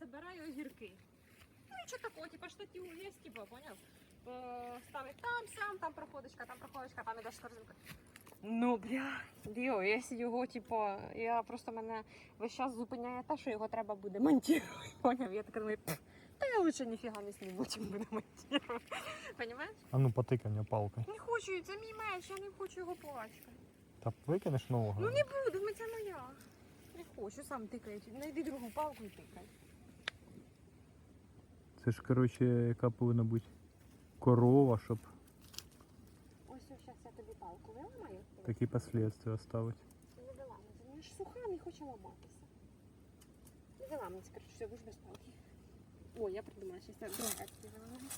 собираю огірки. Ну і що такого, типа штатів є, типа, поняв? Ставить там, сам, там проходочка, там проходочка, там ідеш з корзинкою. Ну, бля, Діо, якщо його, типу, я просто мене весь час зупиняє те, що його треба буде монтувати. Поняв? Я така думаю, та я лучше ніфіга не сніму, чим буду монтувати. Понімаєш? А ну потикай мене палкою. Не хочу, це мій меч, я не хочу його пачкати. Та викинеш нового. Ну не буду, ми- це моя. Не хочу, сам тикай. Найди другу палку і тикай. Це ж, коротше, яка повинна бути корова, щоб Ось зараз я тобі палку виламаю. такі последствия ставити. Не виламається. Вона ж суха, не хоче ламатися. Не виламається, коротше, все, будеш без палки. Ой, я придумала, що я друга тобі виламаю.